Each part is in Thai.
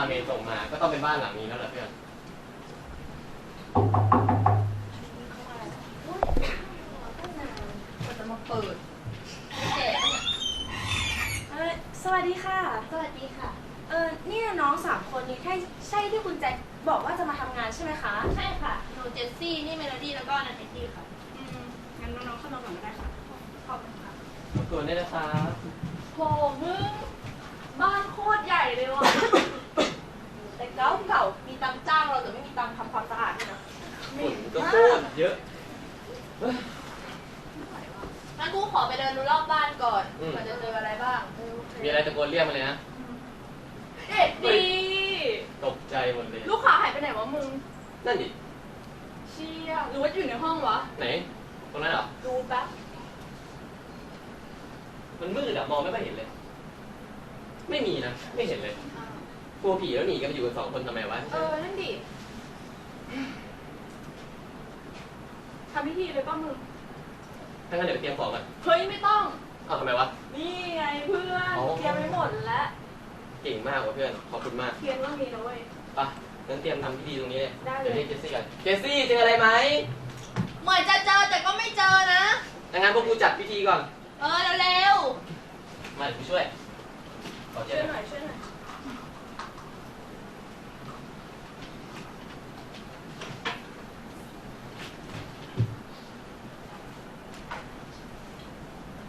ามรูปที่คุณคาเมนส่งมา ก็ต้องเป็นบ้านหลังนี้แล้วแหละเพื่อนจะมาเปิดแจกเนี่ยเออสวัสดีค่ะ สวัสดีค่ะ เออเนี่ยน้องสามคนนี้ใช่ใช่ที่คุณแจ็คบอกว่าจะมาทำงานใช่ไหมคะ ใช่ค่ะ หนูเจสซี่ นี่เมโลดี้ แล้วก็นันเทตี้ค่ะ อืมงั้นน้องๆเข้ามาก่อนก็ได้ค่ะ ขอบคุณค่ะส่วนนี้นะครับ โหมึง บ้านโคตรใหญ่เลยว่ะ แต่เก่าเก่าๆมีตังค์จ้างเราแต่ไม่มีตังค์ทำความสะอาดด้วยนะ ฝุ่นก็โคตรเยอะเฮ้ยงั้นกูขอไปเดินดูรอบบ้านก่อนอืมเผื่อจะเจออะไรบ้างมีอะไรตะโกนเรียกมาเลยนะ เด็ดดี ตกใจหมดเลย ลูกค้าหายไปไหนวะมึง นั่นดิ เชี่ยหรือว่าอยู่ในห้องวะ ไหน ตรงนั้นเหรอ ดูแป๊บ มันมืดอะมองไม่ค่อยเห็นเลย ไม่มีนะ ไม่เห็นเลย กลัวผีแล้วหนีกันไปอยู่กันสองคนทำไมวะ เออ นั่นดิ ทำพิธีเลยป่ะมึง ถ้างั้นเดี๋ยวเตรียมของกันเฮ้ยไม่ต้องอ้าวทำไมวะ นี่ไงเพื่อนอ๋อ เตรียมไปหมดแล้วเก่งมากว่ะเพื่อน ขอบคุณมากเทียนก็มีนะเว้ย ไปะงั้นเตรียมทำพิธีตรงนี้เลยได้เลย เดี๋ยวเรียกเจสซี่กันเจสซี่เจออะไรไหมเหมือนจะเจอแต่ก็ไม่เจอนะ ถ้างั้นพวกกูจัดพิธีก่อน เออเร็วมาเดี๋ยวกูช่วยขอเจช่วยอหน่อยช่วยหน่อย ๆ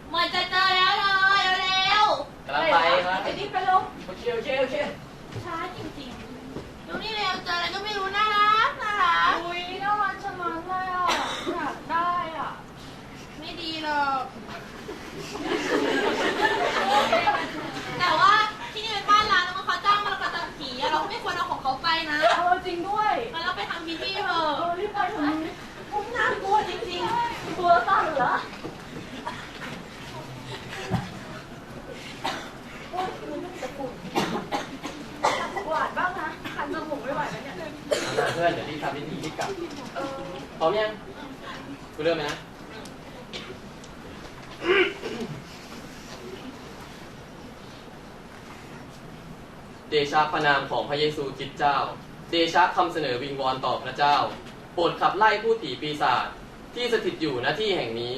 เหมือนจะเจอแล้วเลยเร็ว กำลังไปครับ ไอ้นี่ไปลง โอเค โอเค โอเค ช้าจริง ๆดูนี่เร็วเจออะไรก็ไม่รู้น่ารักน่ารัก ๆ อุ้ยน่ารักชะมัดเลยอะ อยากได้อะ ไม่ดีหรอก แต่ว่าที่นี่เป็นบ้านร้างแล้วเขาจ้างมาประจำผีอะเราก็ไม่ควรเอาของเขาไปนะ เออจริงด้วย งั้นเราไปทำพิธีเถ เอ อะ อรีบไปเถอะมึงมึงน่ากลัวจริงๆ ตัวสั่นเหรอโอ๊ยมึงไม่มีตะกรุดหวานบ้างนะคันจมูกไม่ไหวแล้วเนี่ย เอาล่ะเพื่อนเดี๋ยวรีบทำพิธีรีบกลับ เออ พร้อมยังกูเริ่มไหมนะ เดชะ พระนามของพระเยซูคริสต์เจ้า เดชะคำเสนอวิงวอนต่อพระเจ้า โปรดขับไล่ผู้ผีปีศาจที่สถิตอยู่ณที่แห่งนี้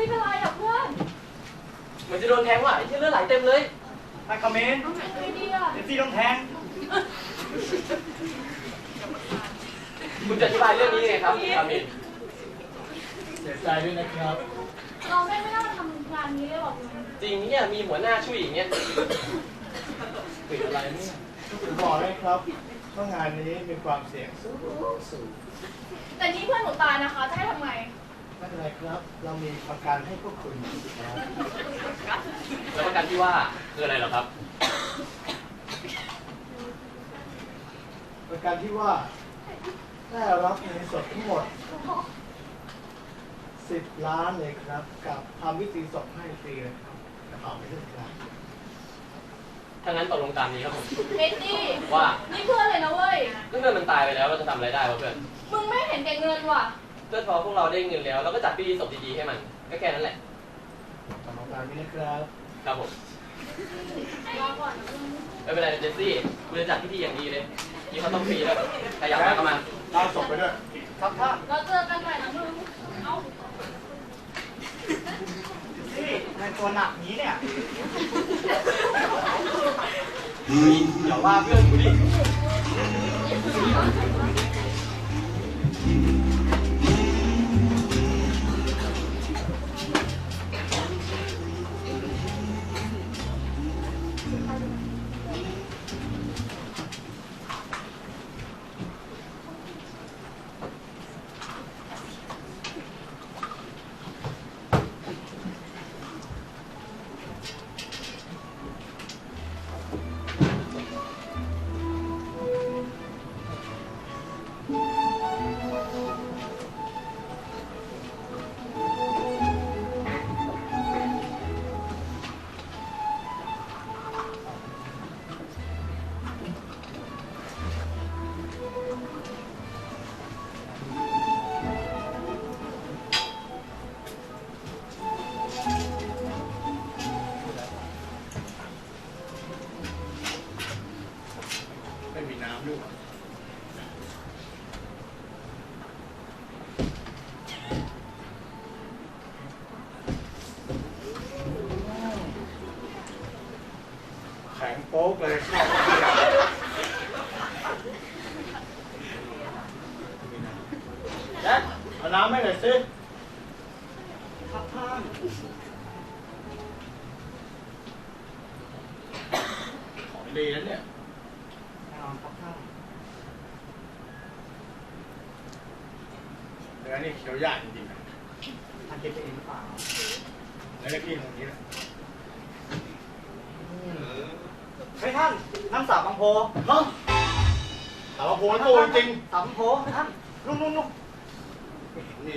จะซีเป็นไรอะเพื่อนเหมือนจะโดนแทงว่ะไอ้ที่เลือดไหลเต็มเลยท่านคอมเมนต์ไอ้ดีอะเดี๋ยวซี่ต้องแทง คุณจะอธิบายเรื่องนี้ยังไงครับคุณคามินเสียใจด้วยนะครับ เราไม่ไม่น่ามาทำงานนี้เลยหรอกมึงจริงเนี่ยมีหัวหน้าช่วยอย่างเงี้ยปิดอะไรเนี่ยผมบอกเลยครับว่างานนี้มีความเสี่ยงสูงสูงแต่นี่เพื่อนหนูตายนะคะ จะให้ทำไง ไม่เป็นไรครับ เรามีประกันให้พวกคุณครับแล้วประกันที่ว่าคืออะไรเหรอครับ ประกันที่ว่าได้รับเงินสดทั้งหมด 10 ล้านเลยครับ กับทำวิธีศพให้ฟรีเลยครับกระเป๋าไม่เลือกครับถ้างั้นตกลงตามนี้ครับผมเอ็ดดี้ว่า นี่เพื่อนเลยนะเว้ยเมื่อมันตายไปแล้วเราจะทำอะไรได้วะเพื่อน มึงไม่เห็นแก่เงินว่ะ เพื่อพอพวกเราได้เงินแล้วเราก็จัดพิธีศพดีๆให้มันก็แค่นั้นแหละตกลงตามนี้นะครับครับผมรอก่อนนะมึงไม่เป็นไรเจสซี่กูจะจัดพิธีอย่างดีเลยยี่เขาต้องฟรีแล้วใครอยากมาก็มาตามศพไปด้วยครับท่านเราเจอกันใหม่นะมึงเอ้าซี่ในตัวหนักนี้เนี่ยเอย่าว่าเพื่อนกูดิ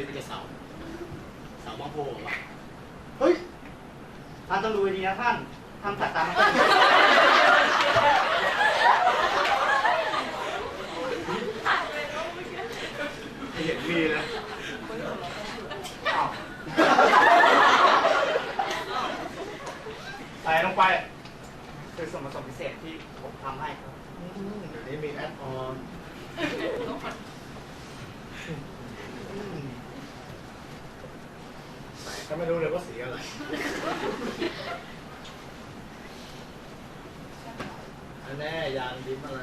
นี่เป็นเสา เสาบางโพเหรอเฮ้ย ท่านต้องดูดีนะท่านทำสัตว์ตามมันก็ดีไม่เห็นมีเลยอ้าวใส่ลงไป คือส่วนผสมพิเศษที่ผมทำให้ครับเดี๋ยวนี้มีแอดออน ใส่ก็ไม่รู้เลยว่าสีอะไรอันแน่ยางยิ้มอะไร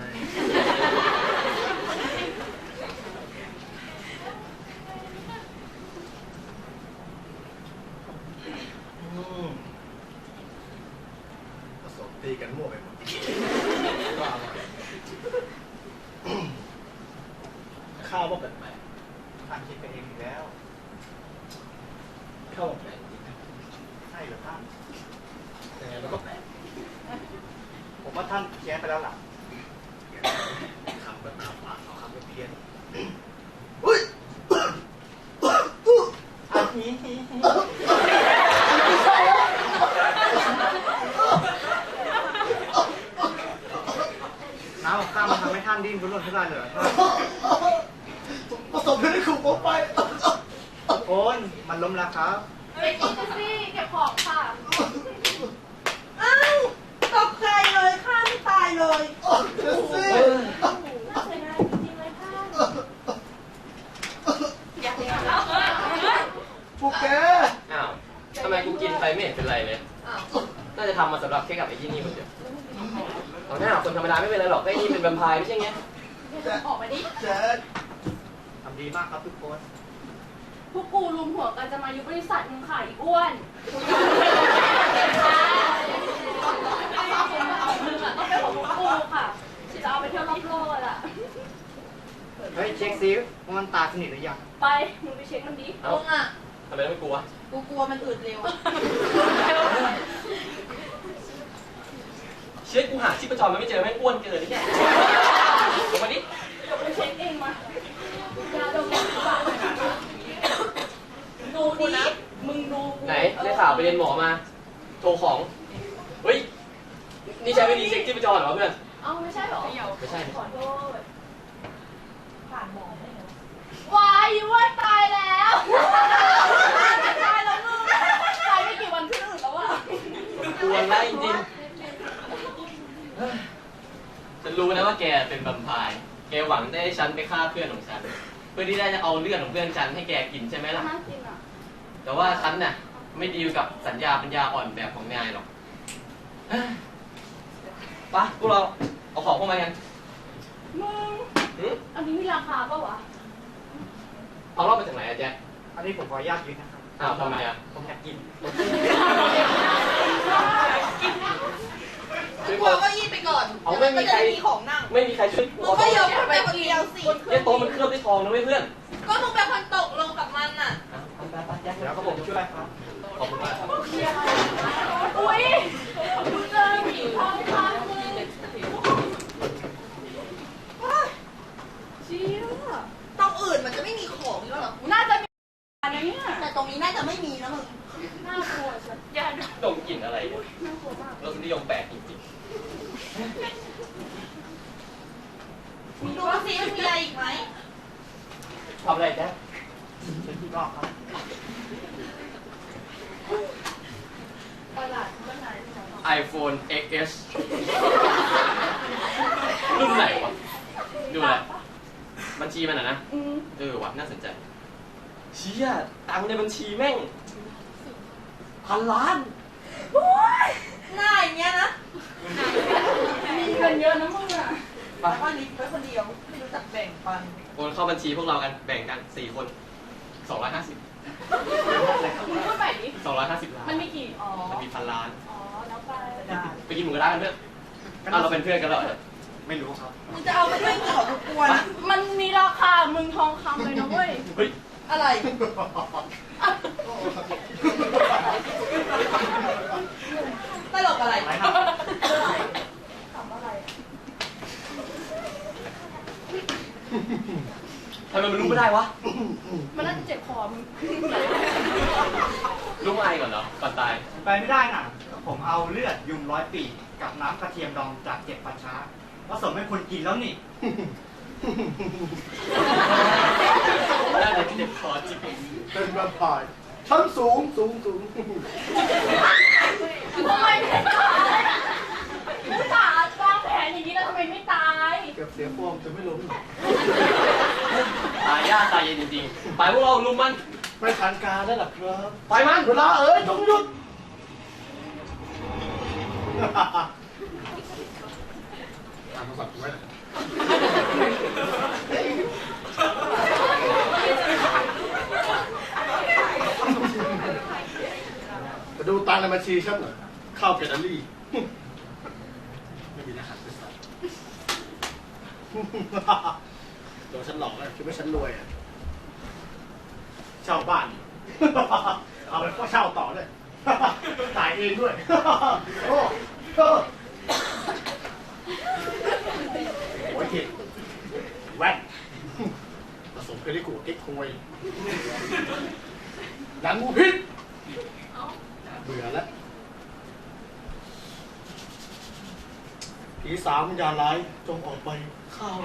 อืมผสมตีกันมั่วไปหมดก็อร่อยข้าวก็แปลกท่านคิดไปเองอีกแล้ว ข้าใช่เหรอท่านแต่เราก็แปลกผมว่าท่านแย้ไปแล้วล่ะ คำก็ตามปากเขาคำก็เพี้ยน อันนี้น้ำกับข้าวมันทำให้ท่านดิ้นรุนรนขึ้นได้เลยเหรอท่าน ผสมอยู่ในขู่ผมไป โอนมันล้มแล้วครับ เฮ้ยกินกันสิเก็บของค่ะ อ้าวตกใจเลยฆ่าไม่ตายเลย เดี๋ยวสิ น่าเสียดายจริงๆเลยท่านอยากเรียนแล้ว พวกแก อ้าวทำไมกูกินไปไม่เห็นเป็นไรเลย น่าจะทำมาสำหรับแค่กับไอ้ที่นี่คนเดียวเอาหน้าคนธรรมดาไม่เป็นไรหร อกไอ้นี่เป็นแวมไพร์ไม่ใช่ไงออกมาดิแจ๊ดทำดีมากครับทุกคน พวกกูรวมหัวกันจะมายุบบริษัทมึงขายอ้วนมึงอะต้องเป็นของพวกกูค่ะฉันจะเอาไปเที่ยวรอบโลกอะ เฮ้ย เช็คซิว่ามันตายสนิทหรือยัง ไป มึงไปเช็คมันดิเอ้ามึงอะทำไมต้องไม่กลัว กูกลัวมันอืดเร็ว เชื่อกูหาชีพจรมันไม่เจอแม่งอ้วนเกินนี่แค่ลงมาดิ เดี๋ยวไปเช็คเองมายาดมยาสีฟันดูดิมึงดูกู ไหนได้ข่าวไปเรียนหมอมา โทรของ เฮ้ย นี่ใช้วิธีเช็คชีพจรเหรอเพื่อน เอ้าไม่ใช่เหรอไม่ใช่ ขอโทษผ่านหมอได้เหรอวายอีอ้ว่าตายแล้วตายแล้วมึงตายไม่กี่วันขึ้นอื่นแล้วอะกวนไล่จริงฉันรู้นะว่าแกเป็นแวมไพร์แกหวังได้ให้ฉันไปฆ่าเพื่อนของฉัน เพื่อที่ได้จะเอาเลือดของเพื่อนฉันให้แกกินใช่ไหมล่ะน่ากินอะแต่ว่าฉันน่ะ ไม่ดีลกับสัญญาปัญญาอ่อนแบบของนายหรอกเอ้ยไปพวกเราเอาของพวกมันกันมึงหืมอันนี้มีราคาปะวะเอาเราไปจากไหนอะแจ๊คอันนี้ผมขออนุญาตยืนนะครับอ้าวทำไมอะผมอยากกินช่วยกลัวก็ยีดไปก่อนเอาไม่มีใครจะด้มีของนั่งไม่มีใครช่วยมึงก็ยกมันไปคนเดียวสิเนี่ยโต๊ะมันเคลือบด้วยทองนะเว้ยเพื่อนก็มึงเป็นคนตกลงกับมันน่ะอะไปไปแจ๊คเดี๋ยวก็ผมช่วยครับ ขอบคุณมากครับอุ้ยดูเจอผีทองคำมึงเชี่ยตรงอื่นมันจะไม่มีของอยู่แล้วเหรอน่าจะมีอันนี้เนี่ยแต่ตรงนี้น่าจะไม่มีนะมึงน่ากลัวจัดอย่าดูดมกลิ่นอะไรเนี่ยน่ากลัวมากรสนิยมแปลกจริงดูสิมันมีอะไรอีกไหมๆทำอะไรแจ๊คเชิญที่รอบครับ ประหลาดก็ไหน iPhone XS รุ่นไหนวะ ดูอะไรบัญชีมันอะนะ อืมเออว่ะน่าสนใจ เชี่ยตังค์ในบัญชีแม่งพันล้านหน้าอย่างเงี้ยนะ มีเงินเยอะนะมึงอะไปแล้วก็ลิฟต์ไว้คนเดียว ไม่รู้จักแบ่งปัน โอนเข้าบัญชีพวกเรากัน แบ่งกันสี่คนสองร้อยห้าสิบ มึงพูดใหม่ดิ สองร้อยห้าสิบล้าน มันมีกี่ อ๋อ มันมีพันล้านอ๋อแล้ว ไปไปกินหมูกระทะกันเพื่อนอ้าวเราเป็นเพื่อนกันแล้วเหรอไม่รู้ครับ มึงจะเอาไปด้วยกี่ของทุกวนมันมีราคามึงทองคำเลยนะเว้ย เฮ้ยอะไร ตลกอะไรอะไรครับถามอะไร ทำไมมันรู้ไม่ได้วะมันน่าจะเจ็บคอมึงรู้ไอก่อนเหรอก่อนตาย ไปไม่ได้น่ะ ผมเอาเลือดยุงร้อยปีกับน้ำกระเทียมดองจากเจ็ดปัชช้าผสมให้คนกินแล้วนี่ น่าจะเจ็บคอจริงเป็นแวมไพร์ชั้นสูงสูงสูงทำไมไม่ตายผู้สาววางแผนอย่างนี้แล้วทำไมไม่ตายเก็บเสียงฟอร์มจะไม่ล้มหรอกตายยากตายเย็นจริงๆ ไปพวกเราลุมมัน ไม่ทันการแล้วล่ะครับ ไปมันเวลาเอ้ยจงหยุด ตามโทรศัพท์กูไว้จะดูตังค์ในบัญชีฉันเหรอเข้าวแกลลี่ ไม่มีรหัสด้วยซ้ำโดนฉันหลอกแล้วคิดว่าฉันรวยอะเช่าบ้าน เอาไปก็เช่าต่อเลยจ่ายเองด้วย โอ้ โหโอ้ยเห็ดแว่นผสมเคลิกูเก๊กควยหนังงูพิษเบื่อแล้วผีสามยาร้ายจงออกไปข้าว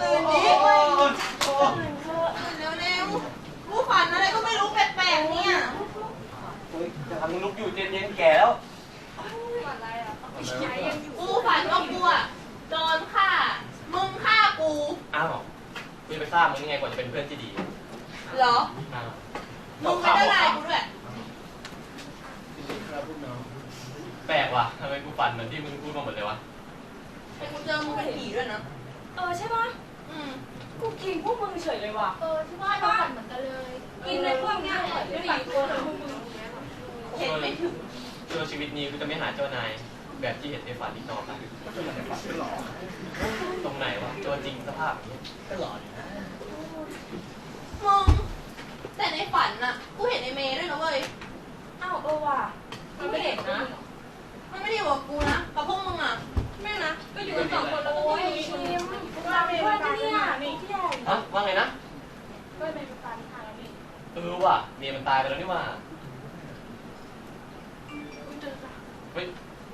ตื่นดีตื่นเถอะเร็วๆกูฝันอะไรก็ไม่รู้แปลกเนี่ยเฮ้ยจะทำมึงลุกอยู่เจนเย็นแก่แล้วกูฝันว่ากูอะโดนฆ่า มึงฆ่ากูอ้าวกูจะไปฆ่ามึงยังไงกว่าจะเป็นเพื่อนที่ดีเหรออ้าวมึงไม่ได้ไล่กูด้วยครับพวกน้องแปลกว่ะทำไมกูฝันเหมือนที่มึงพูดมาหมดเลยวะแต่กูเจอมึงเป็นผีด้วยนะเออใช่ปะอืม กูกินพวกมึงเฉยเลยว่ะเออที่ว่าเราฝันเหมือนกันเลย กินในพวกเนี้ยไม่ฝันตัวเลยพวกมึงเห็นไม่ถึงเจอชีวิตนี้กูจะไม่หาเจ้านาย แบบที่เห็นในฝันอีกต่อไปก็จะมาแต่ฝันก็หล่อตรงไหนวะตัวจริงสภาพอย่างนี้ก็หล่ออยู่นะมึงแต่ในฝันน่ะกูเห็นในเมย์ด้วยนะเว้ยอ้าวเออว่ะมันไม่เห็นนะ มันไม่ได้อยู่กับกูนะกับพวกมึงอะ แม่นะ ก็อยู่กันสองคนแล้วก็โอ้ยมีชิมึ งมเราเป็นว่าเนี่ยมีที่ใหญ่ฮะว่าไงนะก็เป็นตาที่ทางแล้วนี่เออว่ะเมียมันตายไปแล้วนี่หว่าเฮ้ย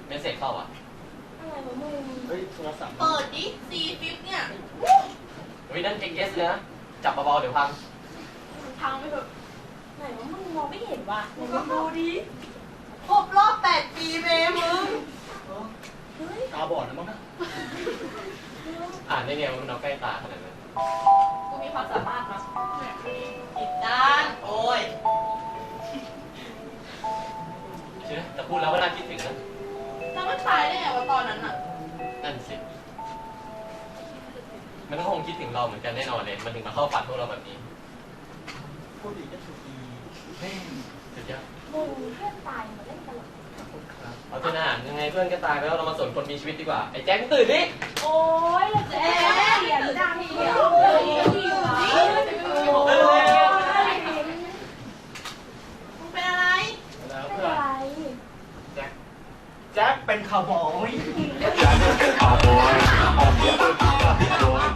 เมสเซจเข้าอะอะไรวะมึงเฮ้ยโทรศัพท์เปิดดิซีฟิปเนี่ยเฮ้ยนั่น XS เลยนะ จับเบาๆเดี๋ยวพังพังไปเถอะไหนวะมึงมองไม่เห็นว่ะมึงก็ดูดิครบรอบแปดปีเมย์มึงตาบอดแล้วมั้งนะ อ่านได้ไงว่ามันเอาใกล้ตาขนาดนั้นกูมีความสามารถนะอีกด้านโอ้ยใช่ไหมแต่พูดแล้วก็น่าคิดถึงนะแล้วมันตายได้ไงวะตอนนั้นอะนั่นสิ มันก็คงคิดถึงเราเหมือนกันแน่นอนเลย มันถึงมาเข้าฝันพวกเราแบบนี้พูดดีก็ถูกดีแม่งสุดยอดมึงเพื่อนตายมาเล่นตลกขอบคุณครับเอาเถอะนะยังไงเพื่อนก็ตายไปแล้วเรามาสนคนมีชีวิตดีกว่า ไอ้แจ็คมึงตื่นดิโอ้ย แล้วเจ๊เสียงดังเดียวเออมึงเป็นอะไรแล้วไม่เพื่อนไรแจ็คแจ็คเป็นข่าวบอย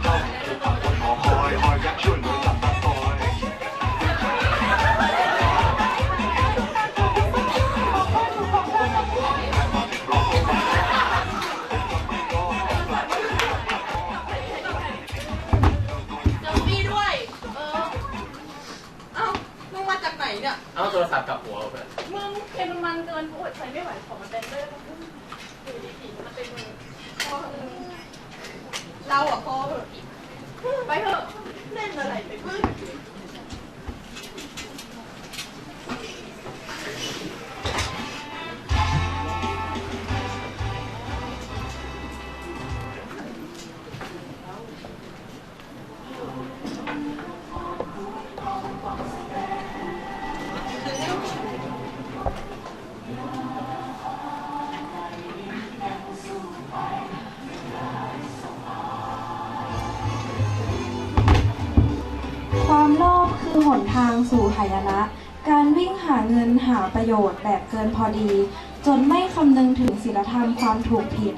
เจ ความโลภคือหนทางสู่หายนะ การวิ่งหาเงินหาประโยชน์แบบเกินพอดี จนไม่คำนึงถึงศีลธรรมความถูกผิด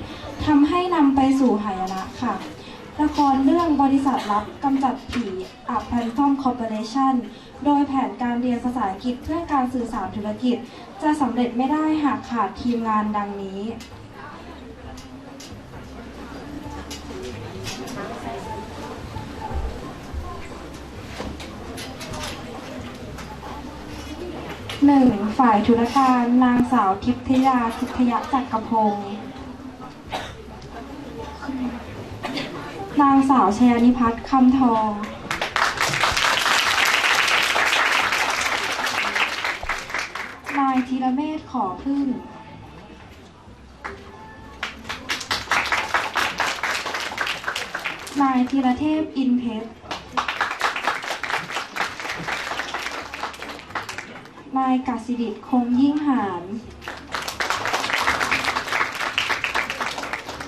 ทำให้นำไปสู่หายนะค่ะละครเรื่องบริษัทลับกำจัดผีอัพแพนฟอมคอร์ปอเรชั่นโดยแผนการเรียนภาษาอังกฤษเพื่อการสื่อสารธุรกิจ จะสำเร็จไม่ได้หากขาดทีมงานดังนี้ หนึ่งฝ่ายธุรการนางสาวทิพยาทิพยจักรพงศ์นางสาวชยนิพัฒน์คำทอง นายธีรเมธขอพึ่ง นายธีรเทพอินเพชร นายกสิดิตคงยิ่งหาร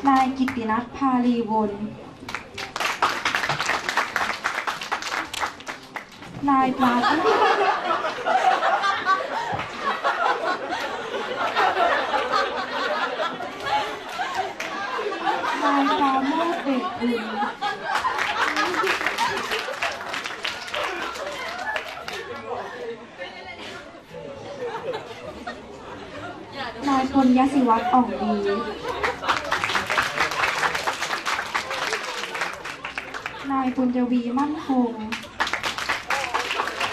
นายกิตินัทพาลีวนนายปราดนายปราโมทเดชบุญ นายพลยศิวัตรอ่องดีนายบุญยวีมั่นคง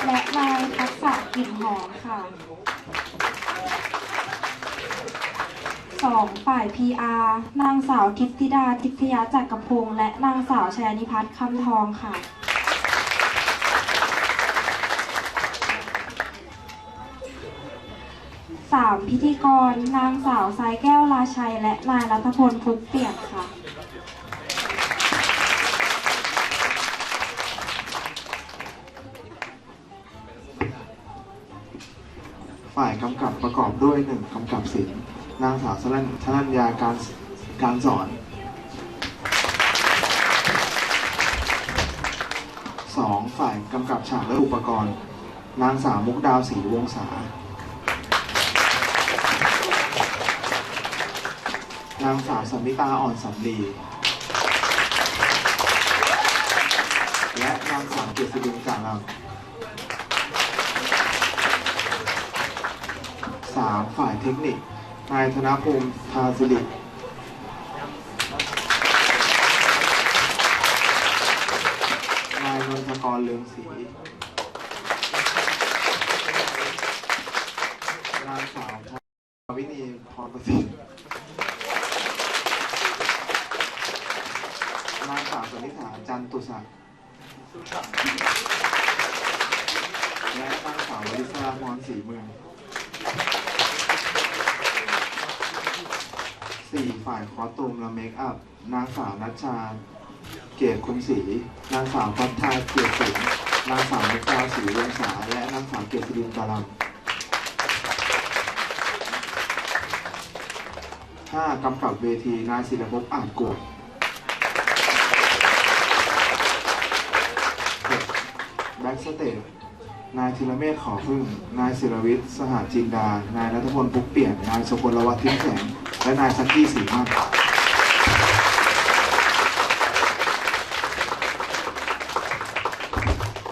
และนายทักษะกลิ่นหอมค่ะสองฝ่าย PR นางสาวทิพธิดาทิพยาจักรพงษ์และนางสาวชยนิพัฒน์คำทองค่ะ พิธีกร นางสาวสายแก้วราชัย และนายรัฐพลพุกเปียกค่ะ ฝ่ายกำกับประกอบด้วยหนึ่งกำกับศิลป์นางสาวชลันชลัญญาการการสอนสองฝ่ายกำกับฉากและอุปกรณ์ นางสาวมุกดาวศรีวงศา นางสาวสัมมิตาอ่อนสำลีและนางสาวเกษรินจารังสามฝ่ายเทคนิค นายธนภูมิทาสิรินายนนทกรเลืองศรีนางสาวพวินีพรประสิทธิ์นางสาวส นิษฐาจันตุศักดิ์และนางสาววิศาพรศรีเมืองสี่ฝ่ายคอตูมและเมคอัพ นางสาวนัชชา เกียรติคุมศรีนางสาวพัฒนาเกียรติศิลป์นางสาวมุกดาวศรีวงศาและนางสาวเกียรติรินกาลัมห้ากำกับเวทีนายศิลภพอาจกวดหก แบ็กสเตจนายธีรเมธขอพึ่ง นายศิรวิทย์ สหจินดา นายรัฐพลพุกเปลี่ยน นายสุพลวัฒน์ทิ้งแสง และนายซักกี้สีมาก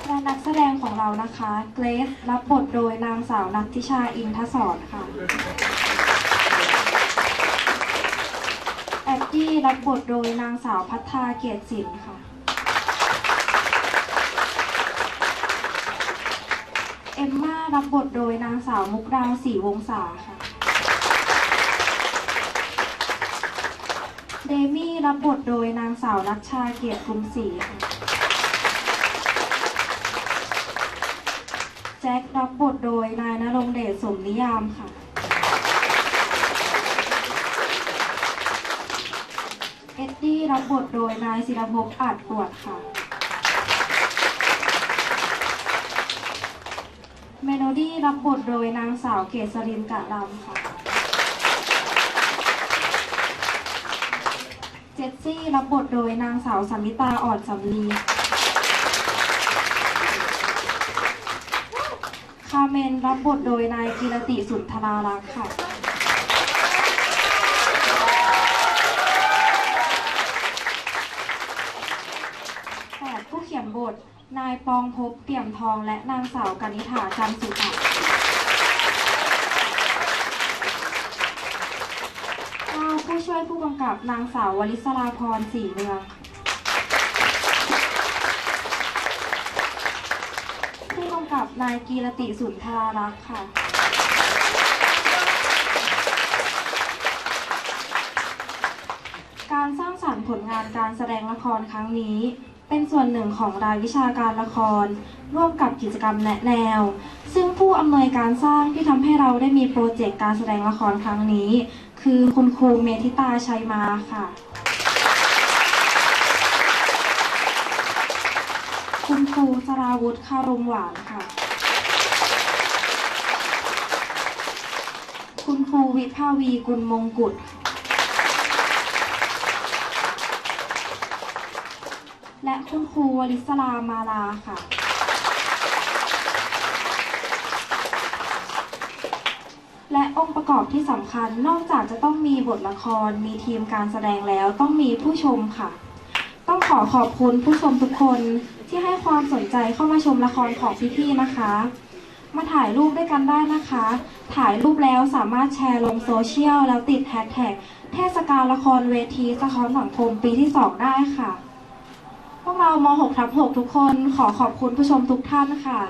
และนักแสดงของเรานะคะ เกรซรับบทโดยนางสาวนัทธิชาอินทศรค่ะ แอดดี้รับบทโดยนางสาวพัฒนาเกียรติศิลป์ค่ะ เอมม่ารับบทโดยนางสาวมุกดาศรีวงศาค่ะ เดมี่รับบทโดยนางสาวนัชชาเกียรติกรุงศรีค่ะ แจ็ครับบทโดยนายนรงเดชสมนิยามค่ะ เอ็ดดี้รับบทโดยนายศิรภพอาจปวดค่ะ เมโลดี้ รับบทโดยนางสาวเกษรินกะลำค่ะ เจสซี่รับบทโดยนางสาวสามิตาอ่อนสำลีคาเมนรับบทโดยนายกิรติสุนทรารักษ์ค่ะ แปดผู้เขียนบท นายปองภ พบเปี่ยมทองและนางสาวกนิษฐาจันสุขะผู้ช่วยผู้กำกับนางสาววลิศราพรสีเมืองผู้กำกับนายกีรติสุนทรารักษ์ค่ะการสร้างสรรค์ผลงานการแสดงละครครั้งนี้ เป็นส่วนหนึ่งของรายวิชาการละคร ร่วมกับกิจกรรมแนะแนว ซึ่งผู้อำนวยการสร้างที่ทำให้เราได้มีโปรเจกต์การแสดงละครครั้งนี้ คือคุณครูเมธิตาชัยมาค่ะ คุณครูสราวุธคารมหวานค่ะ คุณครูวิภาวีกุลมงกุฎค่ะและ คุณครูวลิศรามาลาค่ะ และองค์ประกอบที่สำคัญนอกจากจะต้องมีบทละคร มีทีมการแสดงแล้วต้องมีผู้ชมค่ะ ต้องขอขอบคุณผู้ชมทุกคนที่ให้ความสนใจเข้ามาชมละครของพี่ๆนะคะ มาถ่ายรูปด้วยกันได้นะคะ ถ่ายรูปแล้วสามารถแชร์ลงโซเชียลแล้วติดแฮชแท็กเทศกาลละครเวทีสะท้อนสังคมปีที่ 2 ได้ค่ะ เราม .6 ทับ6ทุกคนขอขอบคุณผู้ชมทุกท่านค่ะ